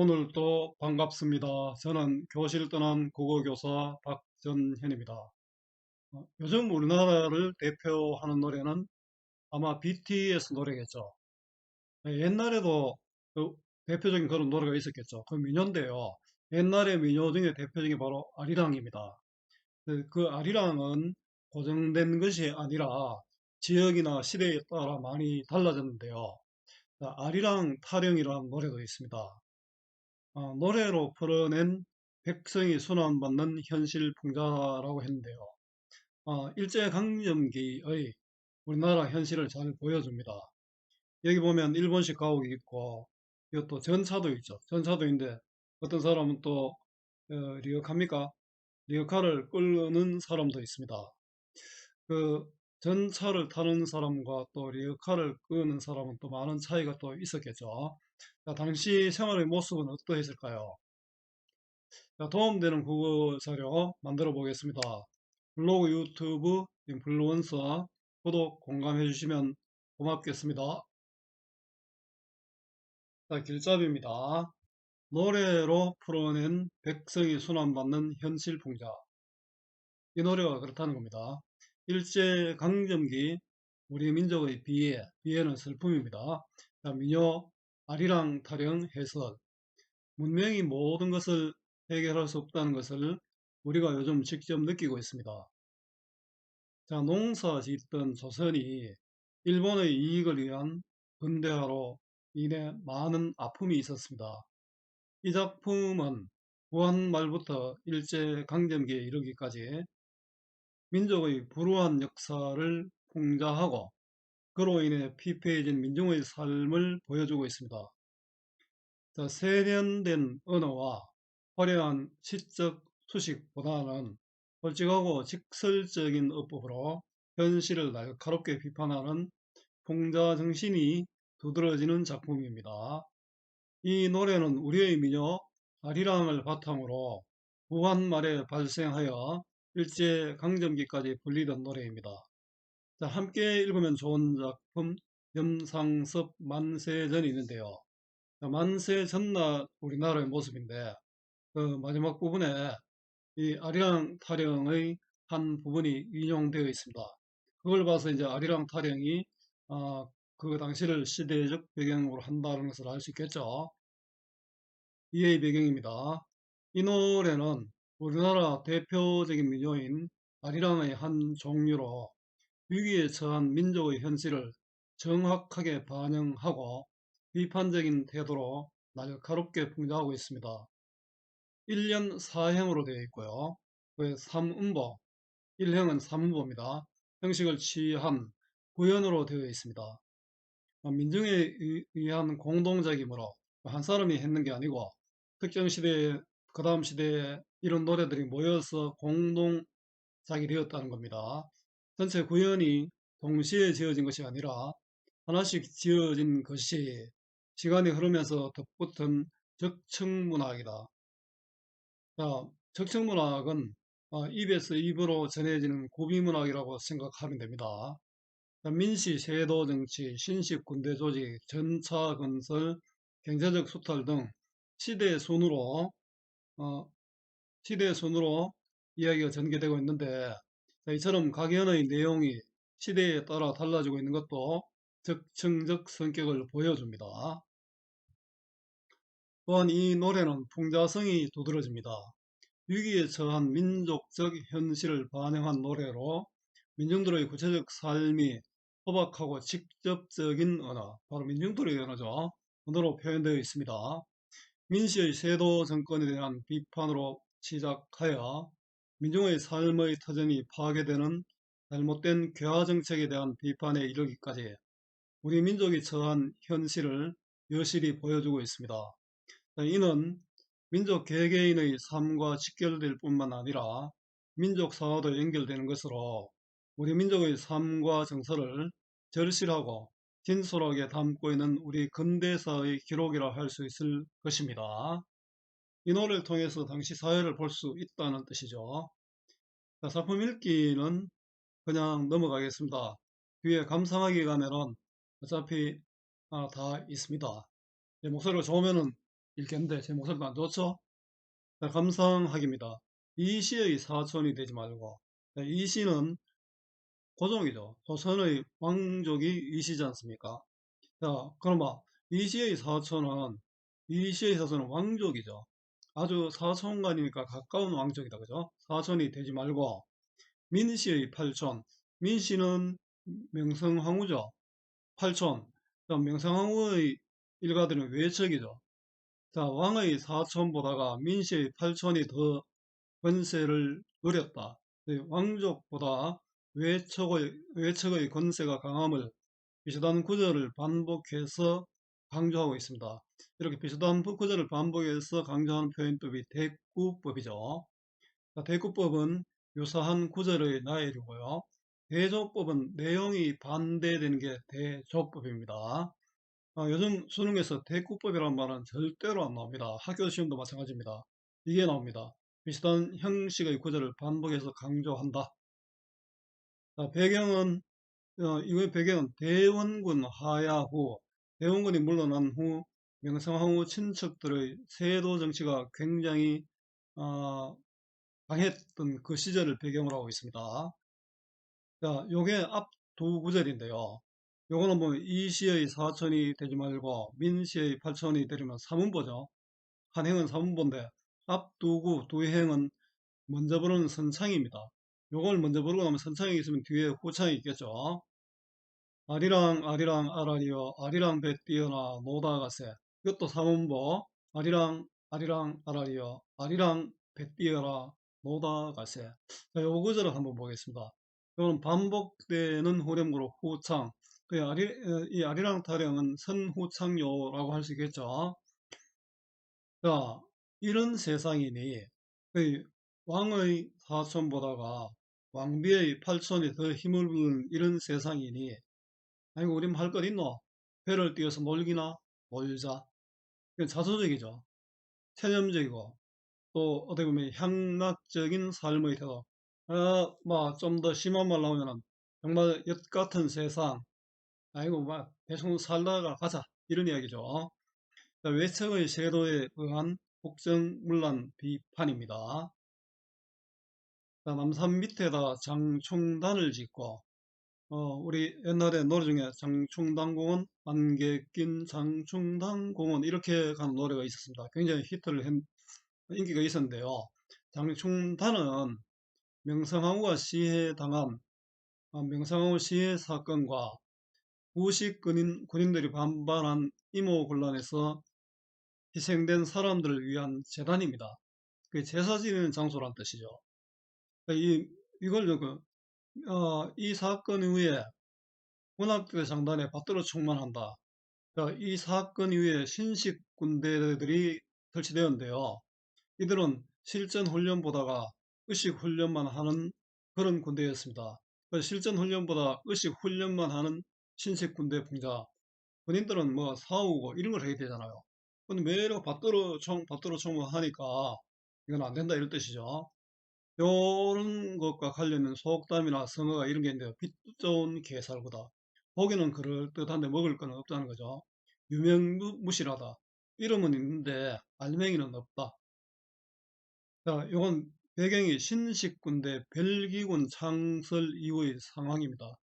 오늘도 반갑습니다. 저는 교실 떠난 국어교사 박전현입니다. 어, 요즘 우리나라를 대표하는 노래는 아마 BTS 노래겠죠. 네, 옛날에도 그 대표적인 그런 노래가 있었겠죠. 그 민요인데요. 옛날의 민요 중에 대표적인 바로 아리랑입니다. 그, 그 아리랑은 고정된 것이 아니라 지역이나 시대에 따라 많이 달라졌는데요. 아리랑 타령이라는 노래도 있습니다. 어, 노래로 풀어낸 백성이 순환받는 현실 풍자라고 했는데요. 어, 일제강점기의 우리나라 현실을 잘 보여줍니다. 여기 보면 일본식 가옥이 있고 이것도 전차도 있죠. 전차도 있는데 어떤 사람은 또 어, 리어카입니까? 리어카를 끌는 사람도 있습니다. 그 전차를 타는 사람과 또 리어카를 끄는 사람은 또 많은 차이가 또 있었겠죠. 자, 당시 생활의 모습은 어떠했을까요? 자, 도움되는 국어 자료 만들어 보겠습니다. 블로그, 유튜브, 인플루언서 구독, 공감해 주시면 고맙겠습니다. 자, 길잡이입니다. 노래로 풀어낸 백성이 순환받는 현실 풍자. 이 노래가 그렇다는 겁니다. 일제 강점기 우리 민족의 비애, 비애는 슬픔입니다. 자, 민요, 아리랑, 타령, 해설 문명이 모든 것을 해결할 수 없다는 것을 우리가 요즘 직접 느끼고 있습니다. 자, 농사 짓던 조선이 일본의 이익을 위한 근대화로 인해 많은 아픔이 있었습니다. 이 작품은 구한 말부터 일제 강점기에 이르기까지 민족의 불우한 역사를 풍자하고 그로 인해 피폐해진 민중의 삶을 보여주고 있습니다. 자, 세련된 언어와 화려한 시적 수식보다는 솔직하고 직설적인 어법으로 현실을 날카롭게 비판하는 풍자 정신이 두드러지는 작품입니다. 이 노래는 우리의 민요 아리랑을 바탕으로 무한말에 발생하여 일제 강점기까지 불리던 노래입니다. 자, 함께 읽으면 좋은 작품 염상섭 만세전이 있는데요. 자, 만세 전날 우리나라의 모습인데 그 마지막 부분에 이 아리랑 타령의 한 부분이 인용되어 있습니다. 그걸 봐서 이제 아리랑 타령이 어, 그 당시를 시대적 배경으로 한다는 것을 알 수 있겠죠. 이의 배경입니다. 이 노래는 우리나라 대표적인 민요인 아리랑의 한 종류로 위기에 처한 민족의 현실을 정확하게 반영하고 비판적인 태도로 날카롭게 풍자하고 있습니다. 1년 4행으로 되어 있고요. 그 3음보, 1행은 3음보입니다. 형식을 취한 구연으로 되어 있습니다. 민중에 의한 공동작이므로 한 사람이 했는 게 아니고 특정 시대에 그 다음 시대에 이런 노래들이 모여서 공동작이 되었다는 겁니다. 전체 구현이 동시에 지어진 것이 아니라 하나씩 지어진 것이 시간이 흐르면서 덧붙은 적층문학이다. 자, 적층문학은 어, 입에서 입으로 전해지는 고비문학이라고 생각하면 됩니다. 민시, 세도 정치, 신식 군대 조직, 전차 건설, 경제적 수탈 등 시대의 순으로 어, 시대의 순으로 이야기가 전개되고 있는데 이처럼 각연의 내용이 시대에 따라 달라지고 있는 것도 적층적 성격을 보여줍니다. 또한 이 노래는 풍자성이 두드러집니다. 위기에 처한 민족적 현실을 반영한 노래로 민중들의 구체적 삶이 호박하고 직접적인 언어, 바로 민중들의 언어죠. 언어로 표현되어 있습니다. 민시의 세도 정권에 대한 비판으로 시작하여 민중의 삶의 터전이 파괴되는 잘못된 괴화 정책에 대한 비판에 이르기까지 우리 민족이 처한 현실을 여실히 보여주고 있습니다. 이는 민족 개개인의 삶과 직결될 뿐만 아니라 민족 사화도 연결되는 것으로 우리 민족의 삶과 정서를 절실하고 진솔하게 담고 있는 우리 근대사의 기록이라 할 수 있을 것입니다. 이 노래를 통해서 당시 사회를 볼 수 있다는 뜻이죠. 자, 작품 읽기는 그냥 넘어가겠습니다. 뒤에 감상하기 가면은 어차피 아, 다 있습니다. 목소리가 좋으면은 읽겠는데 제 목소리가 안 좋죠? 자, 감상하기입니다. 이 시의 사촌이 되지 말고 자, 이 시는 고종이죠. 조선의 왕족이 이 시지 않습니까? 자, 그러면 이 시의 사촌은 이 시의 사촌은 왕족이죠. 아주 사촌간이니까 가까운 왕족이다. 그죠? 사촌이 되지 말고 민시의 팔촌 민씨는 명성황후죠. 팔촌 명성황후의 일가들은 외척이죠. 자, 왕의 사촌보다가 민씨의 팔촌이 더 권세를 누렸다. 왕족보다 외척의, 외척의 권세가 강함을 비슷한 구절을 반복해서 강조하고 있습니다. 이렇게 비슷한 구절을 반복해서 강조하는 표현법이 대구법이죠. 대구법은 유사한 구절의 나열이고요. 대조법은 내용이 반대되는 게 대조법입니다. 아, 요즘 수능에서 대구법이라는 말은 절대로 안 나옵니다. 학교 시험도 마찬가지입니다. 이게 나옵니다. 비슷한 형식의 구절을 반복해서 강조한다. 자, 배경은 어, 이거의 배경은 대원군 하야 후 대원군이 물러난 후 명성황후 친척들의 세도 정치가 굉장히 어, 강했던 그 시절을 배경으로 하고 있습니다. 자, 요게 앞 두 구절인데요. 요거는 뭐 이시의 사천이 되지 말고 민시의 팔천이 되려면 사문보죠. 한 행은 사문보인데 앞 두 구, 두 행은 먼저 부르는 선창입니다. 요걸 먼저 부르고 나면 선창이 있으면 뒤에 후창이 있겠죠. 아리랑 아리랑 아라리요 아리랑 배 뛰어나 노다가세 이것도 사문보 아리랑 아리랑 아라리요 아리랑 배 뛰어라 노다가세 자, 요 구절을 한번 보겠습니다. 이거는 반복되는 호렴구로 후창 그 아리, 어, 이 아리랑 타령은 선후창요라고 할 수 있겠죠. 자, 이런 세상이니 그 왕의 사촌보다가 왕비의 팔촌이 더 힘을 부는 이런 세상이니 아이고 우린 할 것 있노? 배를 띄어서 놀기나 놀자. 이건 자조적이죠. 체념적이고 또 어떻게 보면 향락적인 삶의 태도. 어, 뭐좀 더 심한 말 나오면은 정말 엿 같은 세상. 아이고 막 대충 살다가 가자 이런 이야기죠. 외척의 세도에 의한 국정문란 비판입니다. 남산 밑에다 장충단을 짓고 어, 우리 옛날에 노래 중에 장충당공원, 안개 낀 장충당공원 이렇게 가는 노래가 있었습니다. 굉장히 히트를 했, 인기가 있었는데요. 장충단은 명성황후가 시해당한 아, 명성황후 시해 사건과 우식 군인, 군인들이 반발한 이모곤란에서 희생된 사람들을 위한 재단입니다. 그 제사 지내는 장소란 뜻이죠. 이, 이걸 그 어, 이 사건 이후에 문학대 장단에 받들어 충만한다. 이 사건 이후에 신식 군대들이 설치되었는데요. 이들은 실전 훈련보다가 의식 훈련만 하는 그런 군대였습니다. 실전 훈련보다 의식 훈련만 하는 신식 군대 풍자. 군인들은 뭐 싸우고 이런 걸 해야 되잖아요. 근데 매일 받들어 총, 받들어 총을 하니까 이건 안 된다 이런 뜻이죠. 요런 것과 관련된 속담이나 성어가 이런 게 있는데요. 빛 좋은 개살구다. 보기는 그럴듯한데 먹을 건 없다는 거죠. 유명무실하다. 이름은 있는데 알맹이는 없다. 자, 요건 배경이 신식군대 벨기군 창설 이후의 상황입니다.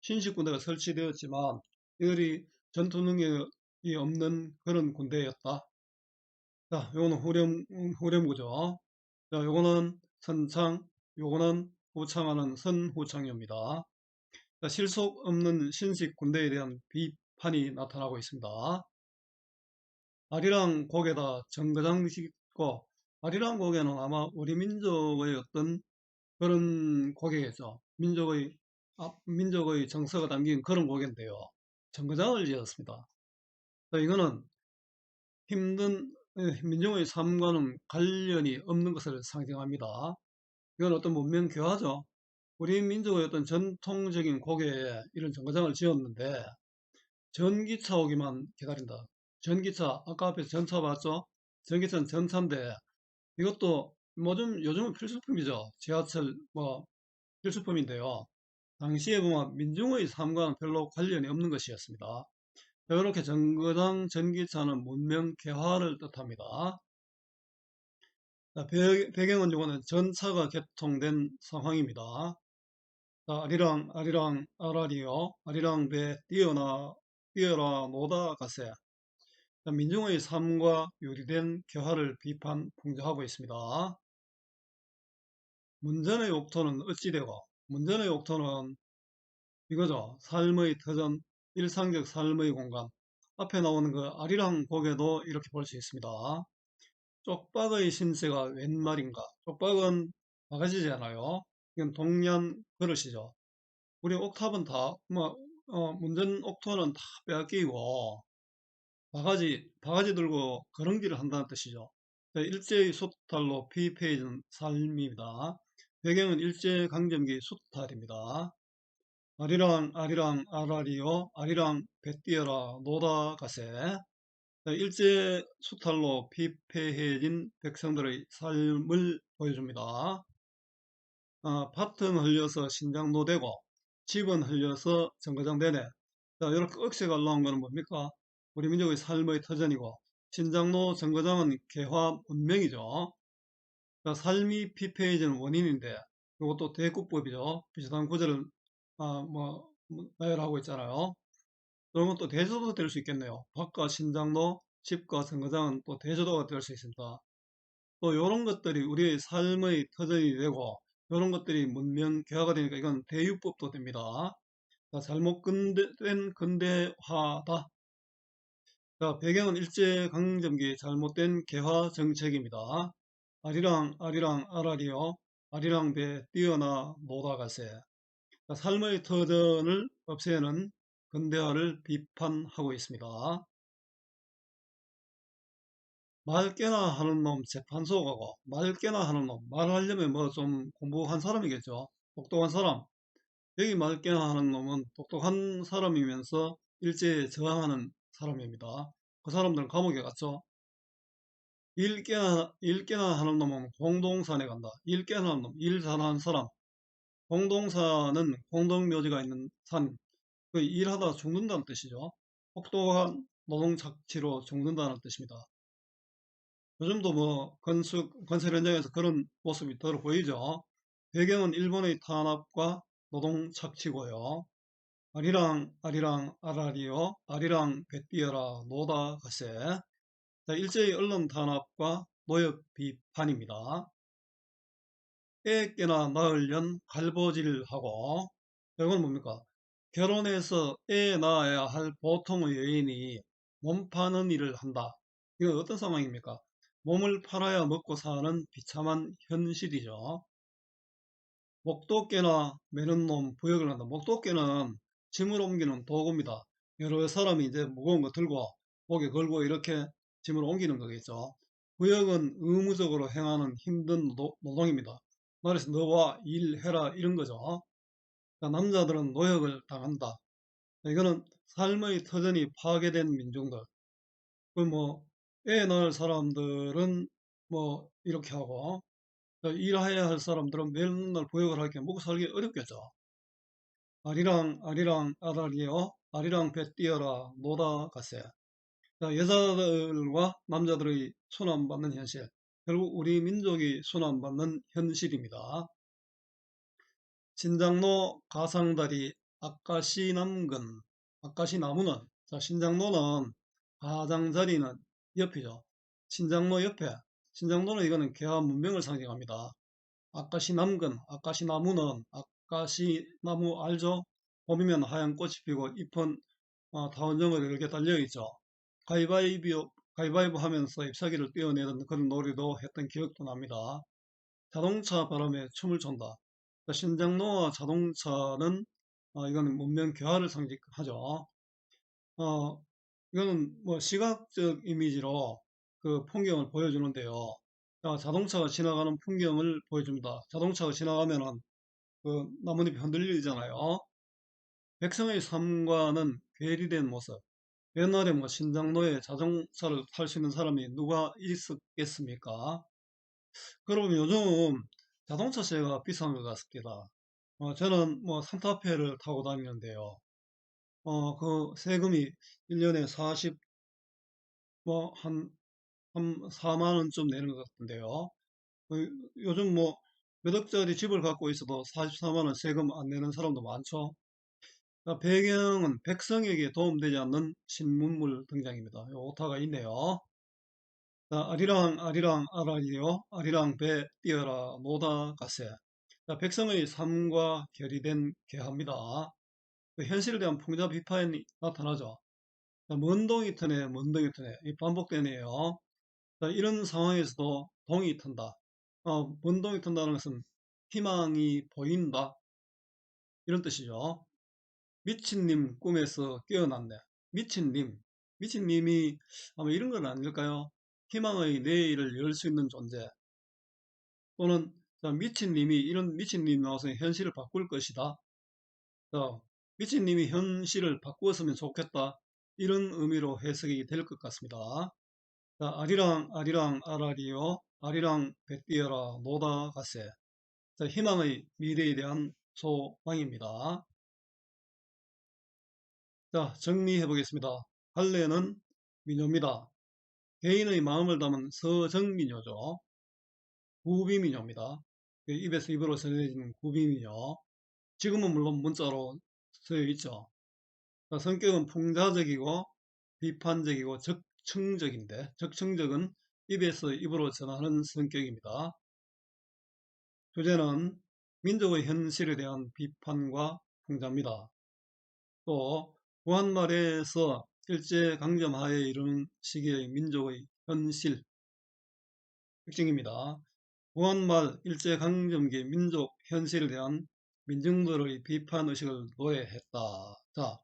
신식군대가 설치되었지만 이들이 전투 능력이 없는 그런 군대였다. 자, 요거는 후렴, 후렴구죠. 자, 요거는 선창, 요거는 후창하는 선후창입니다. 실속 없는 신식 군대에 대한 비판이 나타나고 있습니다. 아리랑 곡에다 정거장 짓고 아리랑 곡에는 아마 우리 민족의 어떤 그런 곡이겠죠. 민족의 아, 민족의 정서가 담긴 그런 곡인데요. 정거장을 지었습니다. 이거는 힘든 민중의 삶과는 관련이 없는 것을 상징합니다. 이건 어떤 문명 교화죠. 우리 민족의 어떤 전통적인 곡에 이런 정거장을 지었는데 전기차 오기만 기다린다. 전기차 아까 앞에 전차 봤죠? 전기차는 전차인데 이것도 뭐 좀 요즘은 필수품이죠. 지하철 뭐 필수품인데요. 당시에 보면 민중의 삶과는 별로 관련이 없는 것이었습니다. 자, 이렇게 정거장 전기차는 문명 개화를 뜻합니다. 자, 배, 배경은 요거는 전차가 개통된 상황입니다. 자, 아리랑, 아리랑, 아라리요. 아리랑 배 뛰어나, 뛰어라, 노다, 가세. 자, 민중의 삶과 유리된 개화를 비판, 풍자하고 있습니다. 문전의 옥토는 어찌 되고, 문전의 옥토는 이거죠. 삶의 터전, 일상적 삶의 공간. 앞에 나오는 그 아리랑 곡에도 이렇게 볼 수 있습니다. 쪽박의 신세가 웬 말인가? 쪽박은 바가지잖아요. 이건 동년 그릇이죠. 우리 옥탑은 다, 뭐, 어, 문전 옥토는 다 빼앗기고, 바가지, 바가지 들고 거렁기를 한다는 뜻이죠. 일제의 수탈로 피폐해진 삶입니다. 배경은 일제 강점기 수탈입니다. 아리랑 아리랑 아라리요 아리랑 배뛰어라 노다 가세 일제 수탈로 피폐해진 백성들의 삶을 보여줍니다. 아, 밭은 흘려서 신장도 되고 집은 흘려서 정거장 되네. 자, 이렇게 억새가 올라온 것은 뭡니까? 우리 민족의 삶의 터전이고 신장로 정거장은 개화 문명이죠. 자, 삶이 피폐해진 원인인데 이것도 대구법이죠. 비슷한 구절을 아, 뭐, 뭐 나열하고 있잖아요. 그러면 또 대조도 될 수 있겠네요. 밭과 신장로, 집과 선거장은 또 대조도가 될 수 있습니다. 또 이런 것들이 우리의 삶의 터전이 되고 이런 것들이 문명 개화가 되니까 이건 대유법도 됩니다. 자, 잘못 근대된 근대화다. 자, 배경은 일제강점기 잘못된 개화 정책입니다. 아리랑 아리랑 아라리요 아리랑 배 뛰어나 노다가세 삶의 터전을 없애는 근대화를 비판하고 있습니다. 말 깨나 하는 놈 재판소 가고 말 깨나 하는 놈 말하려면 뭐 좀 공부한 사람이겠죠. 똑똑한 사람. 여기 말 깨나 하는 놈은 똑똑한 사람이면서 일제에 저항하는 사람입니다. 그 사람들은 감옥에 갔죠. 일 깨나, 일 깨나 하는 놈은 공동산에 간다. 일 깨나 하는 놈, 일 잘하는 사람. 공동사는 공동묘지가 있는 산, 그 일하다 죽는다는 뜻이죠. 혹독한 노동착취로 죽는다는 뜻입니다. 요즘도 뭐 건축, 건설 현장에서 그런 모습이 더 보이죠. 배경은 일본의 탄압과 노동착취고요. 아리랑 아리랑 아라리요 아리랑 배뛰어라 노다 가세 자, 일제의 언론 탄압과 노역 비판입니다. 애깨나 낳으련 갈보질하고 이건 뭡니까? 결혼해서 애 낳아야 할 보통의 여인이 몸 파는 일을 한다. 이건 어떤 상황입니까? 몸을 팔아야 먹고 사는 비참한 현실이죠. 목도깨나 매는 놈 부역을 한다. 목도깨는 짐을 옮기는 도구입니다. 여러 사람이 이제 무거운 거 들고 목에 걸고 이렇게 짐을 옮기는 거겠죠. 부역은 의무적으로 행하는 힘든 노동입니다. 말해서 너와 일해라 이런 거죠. 그러니까 남자들은 노역을 당한다. 이거는 삶의 터전이 파괴된 민중들. 그 뭐, 애 낳을 사람들은 뭐, 이렇게 하고, 일해야 할 사람들은 맨날 보역을 하게 먹고 살기 어렵겠죠. 아리랑, 아리랑, 아다리요. 아리랑 배 뛰어라, 노다 가세. 여자들과 남자들의 순환받는 현실. 결국 우리 민족이 순환받는 현실입니다. 신장로 가상다리 아까시 남근 아까시 나무는 자 신장로는 가장자리는 옆이죠. 신장로 옆에 신장로는 이거는 개화 문명을 상징합니다. 아까시 남근 아까시 나무는 아까시 나무 알죠? 봄이면 하얀 꽃이 피고 잎은 어, 다원정을 이렇게 달려있죠. 가위바위보 가위바위보 하면서 잎사귀를 떼어내는 그런 놀이도 했던 기억도 납니다. 자동차 바람에 춤을 춘다. 신장로와 자동차는 어, 이거는 문명 교화를 상징하죠. 어, 이거는 뭐 시각적 이미지로 그 풍경을 보여주는데요. 어, 자동차가 지나가는 풍경을 보여줍니다. 자동차가 지나가면은 그 나뭇잎이 흔들리잖아요. 백성의 삶과는 괴리된 모습. 옛날에 뭐 신장로에 자동차를 탈수 있는 사람이 누가 있었겠습니까? 그러면 요즘 자동차 세가 비싼 것 같습니다. 어, 저는 뭐 산타페를 타고 다니는데요. 어, 그 세금이 1년에 40, 뭐, 한, 한 4만 원쯤 내는 것 같은데요. 어, 요즘 뭐, 몇 억짜리 집을 갖고 있어도 44만 원 세금 안 내는 사람도 많죠. 자, 배경은 백성에게 도움되지 않는 신문물 등장입니다. 요 오타가 있네요. 자, 아리랑 아리랑 아라리요 아리랑 배 뛰어라 노다 가세 자, 백성의 삶과 결의된 개합니다. 그 현실에 대한 풍자 비판이 나타나죠. 자, 먼 동이 트네 먼 동이 트네 이 반복되네요. 자, 이런 상황에서도 동이 튼다. 어, 먼 동이 튼다는 것은 희망이 보인다 이런 뜻이죠. 미친님 꿈에서 깨어났네. 미친님 미친님이 아마 이런 건 아닐까요? 희망의 내일을 열 수 있는 존재 또는 자, 미친님이 이런 미친님이 나와서 현실을 바꿀 것이다. 자, 미친님이 현실을 바꾸었으면 좋겠다. 이런 의미로 해석이 될 것 같습니다. 자, 아리랑 아리랑 아라리요 아리랑 배뛰어라 노다 가세 자, 희망의 미래에 대한 소망입니다. 자, 정리해 보겠습니다. 할례는 민요입니다. 개인의 마음을 담은 서정민요죠. 구비민요입니다. 그 입에서 입으로 전해지는 구비민요. 지금은 물론 문자로 쓰여 있죠. 성격은 풍자적이고 비판적이고 적층적인데 적층적은 입에서 입으로 전하는 성격입니다. 주제는 민족의 현실에 대한 비판과 풍자입니다. 또 구한말에서 일제강점하에 이르는 시기의 민족의 현실 특징입니다. 구한말 일제강점기 민족 현실에 대한 민중들의 비판의식을 노래했다. 자,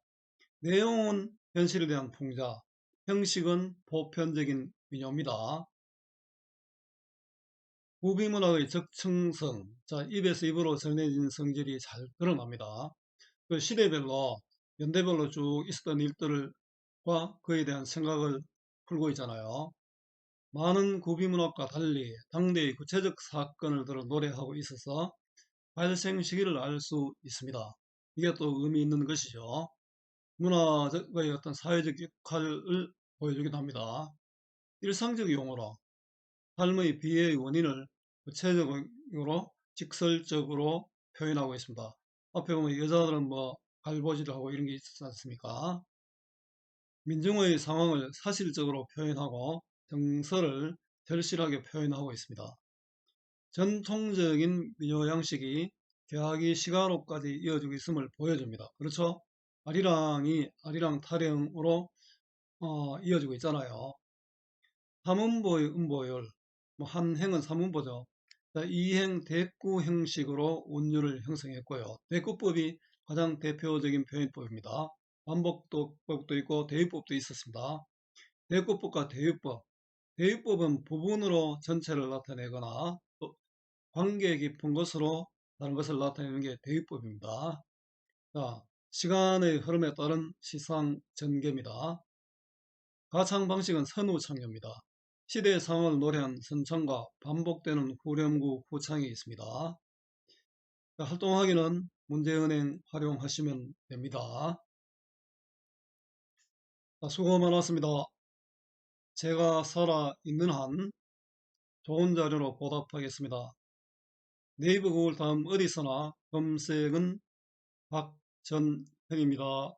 내용은 현실에 대한 풍자, 형식은 보편적인 민요입니다. 구비문학의 적층성, 자, 입에서 입으로 전해진 성질이 잘 드러납니다. 그 시대별로, 연대별로 쭉 있었던 일들과 그에 대한 생각을 풀고 있잖아요. 많은 구비문학과 달리 당대의 구체적 사건을 들어 노래하고 있어서 발생 시기를 알 수 있습니다. 이게 또 의미 있는 것이죠. 문화적의 어떤 사회적 역할을 보여주기도 합니다. 일상적 용어로 삶의 비해의 원인을 구체적으로 직설적으로 표현하고 있습니다. 앞에 보면 여자들은 뭐 갈보지를 하고 이런 게 있지 않습니까? 민중의 상황을 사실적으로 표현하고 정서를 절실하게 표현하고 있습니다. 전통적인 민요 양식이 개화기 시가로까지 이어지고 있음을 보여줍니다. 그렇죠? 아리랑이 아리랑 타령으로 어, 이어지고 있잖아요. 삼음보의 음보율, 뭐 한행은 삼음보죠. 이행 대구 형식으로 운율을 형성했고요. 대구법이 가장 대표적인 표현법입니다. 반복도법도 있고 대유법도 있었습니다. 대구법과 대유법, 대유법은 부분으로 전체를 나타내거나 관계 깊은 것으로 다른 것을 나타내는 게 대유법입니다. 자, 시간의 흐름에 따른 시상 전개입니다. 가창 방식은 선우창입니다. 시대의 상황을 노래한 선창과 반복되는 후렴구 후창이 있습니다. 자, 활동하기는 문제은행 활용하시면 됩니다. 자, 수고 많았습니다. 제가 살아 있는 한 좋은 자료로 보답하겠습니다. 네이버 구글 다음 어디서나 검색은 박전현입니다.